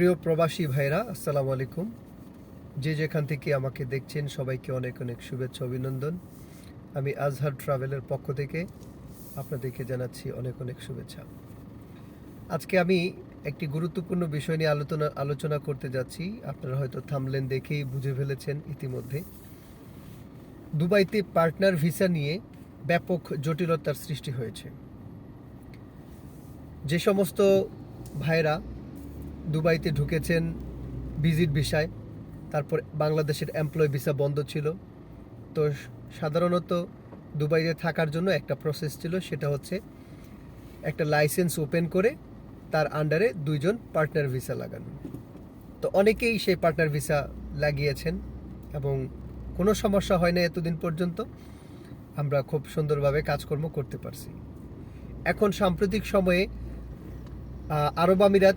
প্রিয় প্রবাসী ভাইরা, আসসালামু আলাইকুম। যে যেখান থেকে আমাকে দেখছেন, সবাইকে অনেক অনেক শুভেচ্ছা, অভিনন্দন। আমি আজহার ট্রাভেলের পক্ষ থেকে আপনাদেরকে জানাচ্ছি অনেক অনেক শুভেচ্ছা। আজকে আমি একটি গুরুত্বপূর্ণ বিষয় নিয়ে আলোচনা আলোচনা করতে যাচ্ছি। আপনারা হয়তো থামলেন দেখেই বুঝে ফেলেছেন ইতিমধ্যে। দুবাইতে পার্টনার ভিসা নিয়ে ব্যাপক জটিলতার সৃষ্টি হয়েছে। যে সমস্ত ভাইরা দুবাইতে ঢুকেছেন ভিজিট ভিসায়। তারপর বাংলাদেশের এমপ্লয় ভিসা বন্ধ ছিল। তো সাধারণত দুবাইতে থাকার জন্য একটা প্রসেস ছিল, সেটা হচ্ছে একটা লাইসেন্স ওপেন করে তার আন্ডারে দুইজন পার্টনার ভিসা লাগানো। তো অনেকেই সেই পার্টনার ভিসা লাগিয়েছেন এবং কোনো সমস্যা হয় না এতদিন পর্যন্ত। আমরা খুব সুন্দরভাবে কাজকর্ম করতে পারছি। এখন সাম্প্রতিক সময়ে আরব আমিরাত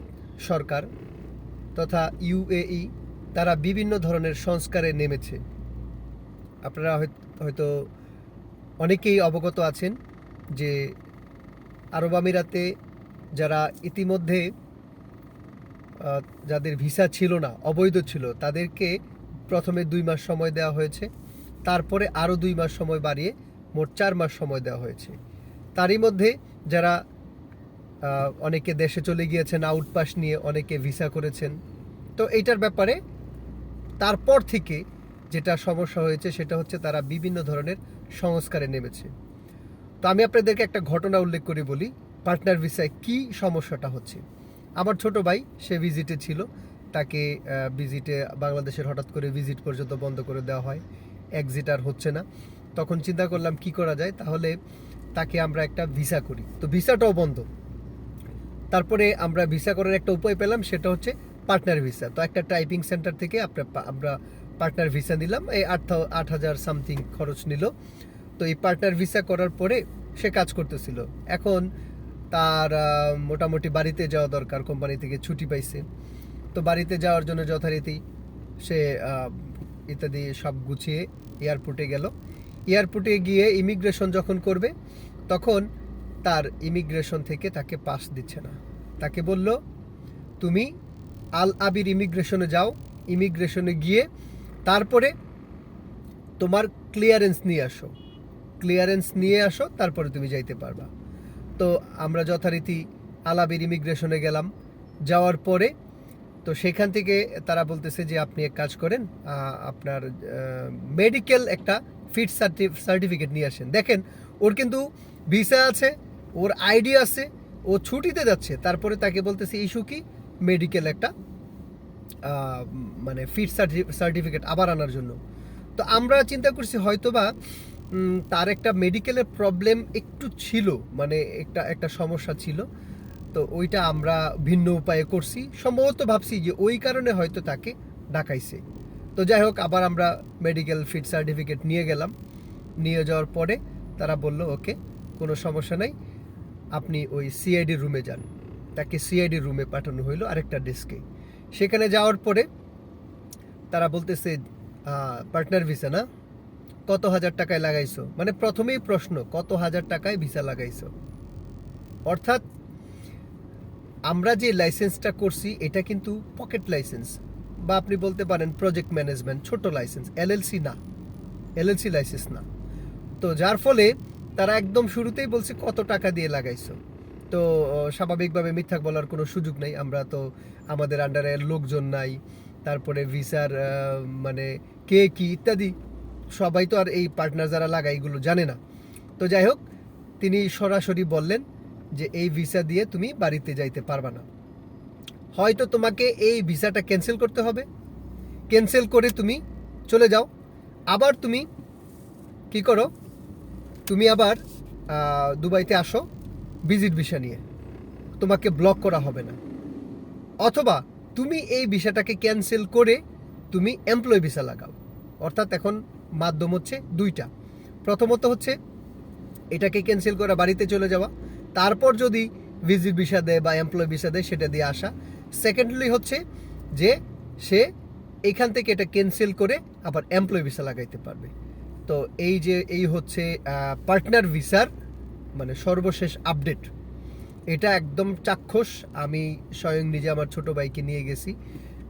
সরকার তথা ইউএই তারা বিভিন্ন ধরনের সংস্কারে নেমেছে। আপনারা হয়তো অনেকেই অবগত আছেন যে আরব আমিরাতে যারা ইতিমধ্যে যাদের ভিসা ছিল না, অবৈধ ছিল, তাদেরকে প্রথমে দুই মাস সময় দেওয়া হয়েছে, তারপরে আরও দুই মাস সময় বাড়িয়ে মোট চার মাস সময় দেওয়া হয়েছে। তারই মধ্যে যারা অনেকে দেশে চলে গিয়েছেন আউটপাস নিয়ে অনেকে ভিসা করেছেন। তো এইটার ব্যাপারে তারপর থেকে যেটা সমস্যা হয়েছে সেটা হচ্ছে তারা বিভিন্ন ধরনের সংস্কারে নেমেছে। তো আমি আপনাদেরকে একটা ঘটনা উল্লেখ করে বলি পার্টনার ভিসায় কি সমস্যাটা হচ্ছে। আমার ছোট ভাই, সে ভিজিটে ছিল, তাকে ভিজিটে বাংলাদেশের হঠাৎ করে ভিজিট পর্যন্ত বন্ধ করে দেওয়া হয়। এক্সিট আর হচ্ছে না। তখন চিন্তা করলাম, কি করা যায়? তাহলে তাকে আমরা একটা ভিসা করি। তো ভিসাটাও বন্ধ। তারপরে আমরা ভিসা করার একটা উপায় পেলাম, সেটা হচ্ছে পার্টনার ভিসা তো একটা টাইপিং সেন্টার থেকে আপনার আমরা পার্টনার ভিসা নিলাম। এই আট আট হাজার সামথিং খরচ নিল। তো এই পার্টনার ভিসা করার পরে সে কাজ করতেছিল। এখন তার মোটামুটি বাড়িতে যাওয়া দরকার কোম্পানি থেকে ছুটি পাইছে। তো বাড়িতে যাওয়ার জন্য যথারীতি সে ইত্যাদি সব গুছিয়ে এয়ারপোর্টে গেল। এয়ারপোর্টে গিয়ে ইমিগ্রেশন যখন করবে, তখন তার ইমিগ্রেশন থেকে তাকে পাস দিচ্ছে না। তাকে বলল, তুমি আল আবির ইমিগ্রেশনে যাও, ইমিগ্রেশনে গিয়ে তারপরে তোমার ক্লিয়ারেন্স নিয়ে আসো। ক্লিয়ারেন্স নিয়ে আসো, তারপরে তুমি যাইতে পারবা। তো আমরা যথারীতি আলাবির ইমিগ্রেশনে গেলাম। যাওয়ার পরে তো সেখান থেকে তারা বলতেছে যে, আপনি এক কাজ করেন আপনার মেডিকেল একটা ফিট সার্টিফিকেট নিয়ে আসেন। দেখেন, ওর কিন্তু ভিসা আছে ওর আইডি আছে, ও ছুটিতে যাচ্ছে, তারপরে তাকে বলতেছে, ইস্যু কি? মেডিকেল একটা মানে ফিট সার্টিফিকেট আবার আনার জন্য। তো আমরা চিন্তা করছি হয়তোবা তার একটা মেডিকেলের প্রবলেম একটু ছিল মানে একটা একটা সমস্যা ছিল। তো ওইটা আমরা ভিন্ন উপায়ে করছি। সম্ভবত ভাবছি যে ওই কারণে হয়তো তাকে ডাকাইছে। তো যাই হোক, আবার আমরা মেডিকেল ফিট সার্টিফিকেট নিয়ে গেলাম। নিয়ে যাওয়ার পরে তারা বলল, ওকে, কোনো সমস্যা নাই। আপনি ওই সিআইডি রুমে যান। তাকে সিআইডি রুমে পাঠানো হইল আরেকটা ডেস্কে সেখানে যাওয়ার পরে তারা বলতেছে পার্টনার ভিসা না? কত হাজার টাকায় লাগাইছো? মানে প্রথমেই প্রশ্ন, কত হাজার টাকায় ভিসা লাগাইছো? অর্থাৎ আমরা যে লাইসেন্সটা করছি, এটা কিন্তু পকেট লাইসেন্স বা আপনি বলতে পারেন প্রজেক্ট ম্যানেজমেন্ট ছোট লাইসেন্স এলএলসি না। এলএলসি লাইসেন্স না। তো যার ফলে তারা একদম শুরুতেই বলছে, কত টাকা দিয়ে লাগাইছো? তো স্বাভাবিকভাবে মিথ্যা বলার কোনো সুযোগ নেই। আমরা তো আমাদের আন্ডারে লোকজন নাই। তারপরে ভিসার মানে কে কি ইত্যাদি, সবাই তো আর এই পার্টনার যারা লাগায় এগুলো জানে না। তো যাই হোক, তিনি সরাসরি বললেন যে, এই ভিসা দিয়ে তুমি বাড়িতে যাইতে পারবা না। হয়তো তোমাকে এই ভিসাটা ক্যান্সেল করতে হবে। ক্যান্সেল করে তুমি চলে যাও। আবার তুমি কি করো তুমি আবার দুবাইতে আসো, ভিজিট ভিসা নিয়ে। তোমাকে ব্লক করা হবে না। অথবা তুমি এই ভিসাটাকে ক্যান্সেল করে তুমি এমপ্লয় ভিসা লাগাও। অর্থাৎ এখন মাধ্যম হচ্ছে দুইটা। প্রথমত হচ্ছে এটাকে ক্যান্সেল করা বাড়িতে চলে যাওয়া। তারপর যদি ভিজিট ভিসা দেয় বা এমপ্লয় ভিসা দেয়, সেটা দিয়ে আসা। সেকেন্ডলি হচ্ছে যে সে এখান থেকে এটা ক্যান্সেল করে আবার এমপ্লয় ভিসা লাগাইতে পারবে। তো এই যে, এই হচ্ছে পার্টনার ভিসার মানে সর্বশেষ আপডেট এটা একদম চাক্ষুষ। আমি স্বয়ং নিজে আমার ছোট ভাইকে নিয়ে গেছি।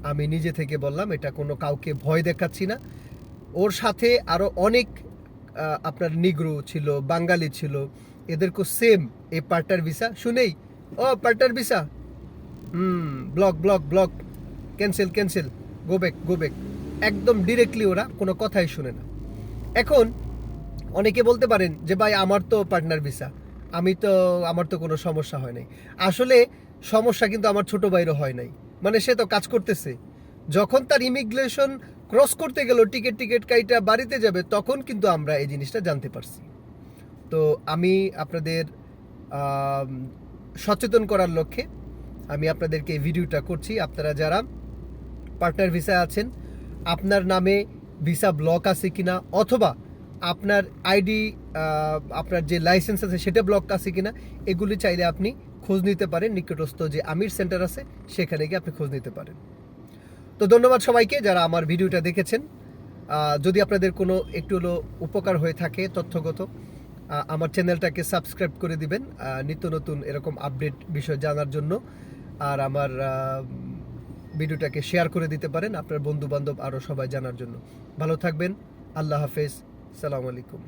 আমি নিজে থেকে বললাম, এটা কোনো কাউকে ভয় দেখাচ্ছি না। ওর সাথে আরও অনেক আপনার নিগ্রো ছিল, বাঙালি ছিল। এদেরকে সেম এই পার্টার ভিসা শুনেই, ও partner visa hmm block block block cancel cancel go back go back একদম ডিরেক্টলি ওরা কোনো কথাই শুনে না। এখন অনেকে বলতে পারেন যে, ভাই, আমার তো পার্টনার ভিসা আমি তো, আমার তো কোনো সমস্যা হয় নাই। আসলে সমস্যা কিন্তু আমার ছোট ভাইরও হয় নাই। মানে সে তো কাজ করতেছে। যখন তার ইমিগ্রেশন ক্রস করতে গেল টিকিট টিকিট কাইটা বাড়িতে যাবে, তখন কিন্তু আমরা এই জিনিসটা জানতে পারছি। তো আমি আপনাদের সচেতন করার লক্ষ্যে আমি আপনাদেরকে এই ভিডিওটা করছি। আপনারা যারা পার্টনার ভিসা আছেন, আপনার নামে ভিসা ব্লক আছে কিনা অথবা আপনার আইডি আপনার যে লাইসেন্স আছে সেটা ব্লক আছে কিনা, এগুলি চাইলে আপনি খোঁজ নিতে পারেন। নিকটস্থ যে আমির সেন্টার আছে, সেখানে গিয়ে আপনি খোঁজ নিতে পারেন। তো ধন্যবাদ সবাইকে যারা আমার ভিডিওটা দেখেছেন। যদি আপনাদের কোনো একটু হলো উপকার হয়ে থাকে তথ্যগত আমার চ্যানেলটাকে সাবস্ক্রাইব করে দিবেন। নিত্য নতুন এরকম আপডেট বিষয় জানার জন্য। আর আমার ভিডিওটাকে শেয়ার করে দিতে পারেন আপনার বন্ধুবান্ধব আরও সবাই জানার জন্য। ভালো থাকবেন, আল্লাহ হাফেজ, সালাম আলাইকুম।